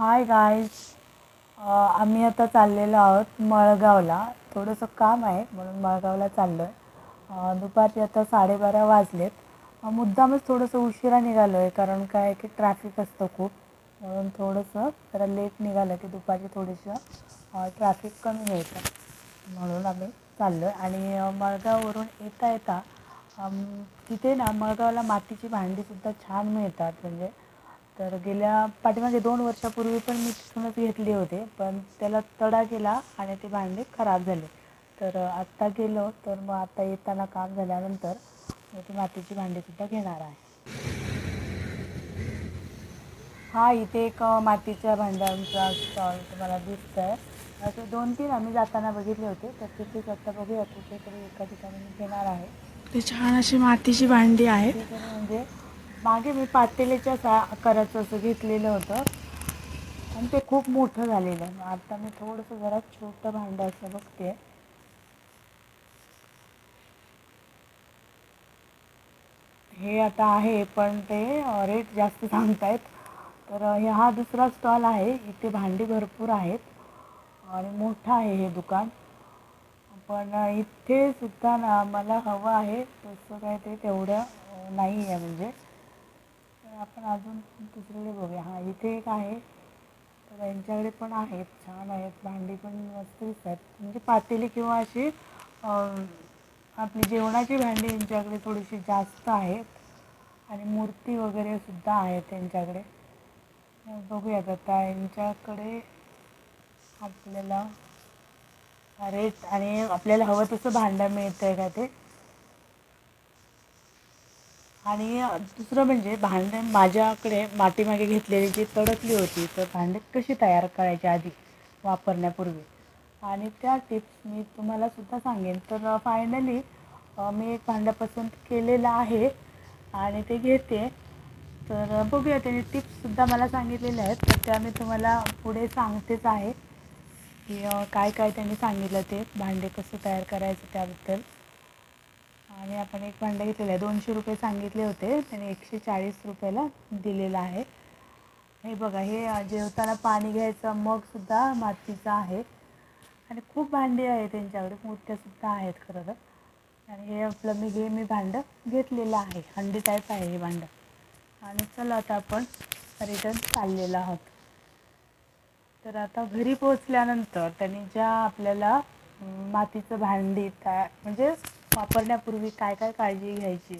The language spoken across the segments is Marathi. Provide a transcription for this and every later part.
हाय गाईज uh, आम्ही आता चाललेलो आहोत मळगावला. थोडंसं काम आहे म्हणून मळगावला चाललो आहे uh, दुपारचे आता साडेबारा वाजलेत. Uh, मुद्दामच थोडंसं उशिरा निघालो आहे कारण काय की ट्रॅफिक असतं खूप. म्हणून थोडंसं जरा लेट निघालं की दुपारचे थोडंसं ट्रॅफिक कमी मिळतं म्हणून आम्ही चाललो आहे आणि मळगाववरून येता येता um, तिथे ना मळगावला मातीची भांडीसुद्धा छान मिळतात. म्हणजे तर गेल्या पाठीमागे दोन वर्षापूर्वी पण मी तिथूनच घेतली होते पण त्याला तडा गेला आणि ते भांडे खराब झाले. तर आत्ता गेलो तर मग आता येताना काम झाल्यानंतर मी ती मातीची भांडीसुद्धा घेणार आहे. हा इथे एक मातीच्या भांड्यांचा स्टॉल तुम्हाला दिसत आहे असे दोन तीन आम्ही जाताना बघितले होते तर तिथेच आता बघूया कुठेतरी एका ठिकाणी मी घेणार आहे. ते छान अशी मातीची भांडी जरा म्हणजे मागे मी पातेल्याच्या सा आकाराचं असं घेतलेलं होतं. आणि ते खूप मोठं झालेलं. आहे आता मी थोडंसं जरा छोटं भांडं असं बघते. हे आता आहे पण ते रेट जास्त सांगतायत. तर हा दुसरा स्टॉल आहे. इथे भांडी भरपूर आहेत. आणि मोठं आहे हे दुकान. पण इथे सुद्धा ना मला हवं आहे तसं काय ते तेवढं नाही आहे म्हणजे. आपण अजून दुसरीकडे बघूया. हां इथे एक आहे. तर यांच्याकडे पण आहेत. छान आहेत. भांडी पण मस्त दिसतात. म्हणजे पातेली किंवा अशी आपली जेवणाची भांडी यांच्याकडे थोडीशी जास्त आहेत. आणि मूर्ती वगैरे सुद्धा आहेत त्यांच्याकडे. बघूयात आता यांच्याकडे आपल्याला रेट आणि आपल्याला हवं तसं भांडं मिळतं आहे का ते? आणि दुसरं म्हणजे भांडे माझ्याकडे मातीमागे घेतलेली जी तडकली होती तर भांडे कशी तयार करायची आधी वापरण्यापूर्वी? आणि त्या टिप्स मी तुम्हाला सुद्धा सांगेन. तर फायनली मी एक भांडं पसंत केलेलं आहे आणि ते घेते. तर बघूया. त्याने टिप्ससुद्धा मला सांगितलेल्या आहेत. तर त्या मी तुम्हाला पुढे सांगतेच आहे की काय काय त्यांनी सांगितलं ते भांडे कसं तयार करायचं त्याबद्दल. आणि आपण एक भांडं घेतलेलं आहे. दोनशे रुपये सांगितले होते. त्याने एकशे चाळीस रुपयाला दिलेलं आहे. हे बघा हे जेवताना पाणी घ्यायचं मगसुद्धा मातीचा आहे. आणि खूप भांडी आहे त्यांच्याकडे. मूर्त्यासुद्धा आहेत खरं तर. आणि हे आपलं मी हे मी भांडं घेतलेलं आहे. हंडी टाईप आहे हे भांडं. आणि चला आता आपण रिटर्न चाललेलं आहोत. तर आता घरी पोहोचल्यानंतर त्यांनी ज्या आपल्याला मातीचं भांडी त्या म्हणजे वापरण्यापूर्वी काय काय काळजी घ्यायची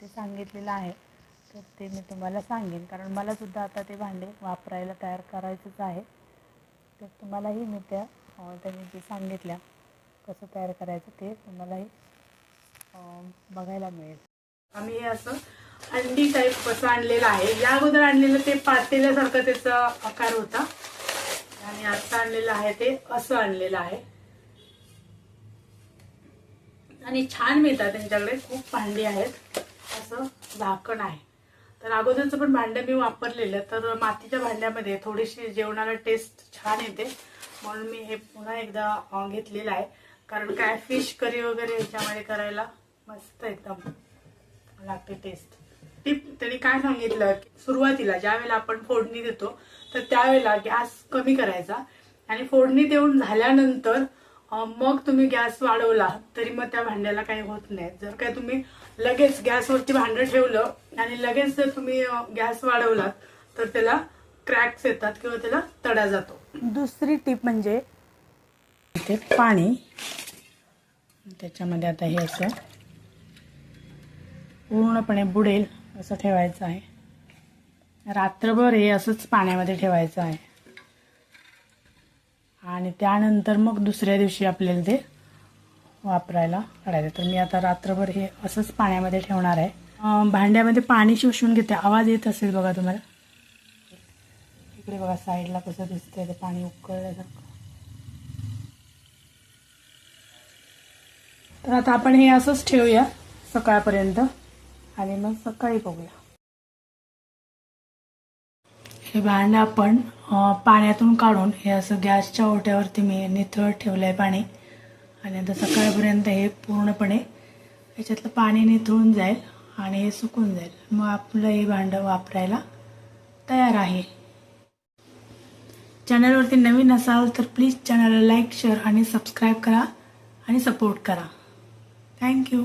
ते सांगितलेलं आहे. तर ते मी तुम्हाला सांगेन. कारण मलासुद्धा आता ते भांडे वापरायला तयार करायचंच आहे. तर तुम्हालाही मी त्या त्यांनी जे सांगितल्या कसं तयार करायचं ते तुम्हालाही बघायला मिळेल. आम्ही हे असं अंडी टाईप कसं आणलेलं आहे या अगोदर आणलेलं ते पातेल्यासारखं त्याचा आकार होता. आणि आता आणलेलं आहे ते असं आणलेलं आहे. आणि छान मिळतात त्यांच्याकडे. खूप भांडी आहेत. असं झाकण आहे. तर अगोदरचं पण भांडं मी वापरलेलं तर मातीच्या भांड्यामध्ये थोडीशी जेवणाला टेस्ट छान येते. म्हणून मी हे पुन्हा एकदा घेतलेलं आहे. कारण काय फिश करी वगैरे याच्यामध्ये करायला मस्त एकदम लागते टेस्ट टिप त्यांनी काय सांगितलं की सुरुवातीला ज्यावेळेला आपण फोडणी देतो तर त्यावेळेला गॅस कमी करायचा आणि फोडणी देऊन झाल्यानंतर मग तुम्ही गॅस वाढवला तरी मग त्या भांड्याला काही होत नाही. जर काय तुम्ही लगेच गॅसवरती भांडं ठेवलं आणि लगेच जर तुम्ही गॅस वाढवलात तर त्याला क्रॅक्स येतात किंवा त्याला तडा जातो. दुसरी टीप म्हणजे इथे पाणी. त्याच्यामध्ये आता हे असं पूर्णपणे बुडेल असं ठेवायचं आहे. रात्रभर हे असंच पाण्यामध्ये ठेवायचं आहे. आणि त्यानंतर मग दुसऱ्या दिवशी आपल्याला ते वापरायला काढायचं. तर मी आता रात्रभर हे असंच पाण्यामध्ये ठेवणार आहे. भांड्यामध्ये पाणी शोषून घेते. आवाज येत असेल बघा तुम्हाला. इकडे बघा साईडला कसं दिसतंय ते पाणी उकळल्यासारखं. तर आता आपण हे असंच ठेवूया सकाळपर्यंत. आणि मग सकाळी बघूया. हे भांडं आपण पाण्यातून काढून हे असं गॅसच्या ओट्यावरती मी निथळ ठेवलं आहे पाणी. आणि आता सकाळपर्यंत हे पूर्णपणे याच्यातलं पाणी निथळून जाईल आणि हे सुकून जाईल. मग आपलं हे भांडं वापरायला तयार आहे. चॅनलवरती नवीन असाल तर प्लीज चॅनलला लाईक शेअर आणि सबस्क्राईब करा आणि सपोर्ट करा. थँक्यू.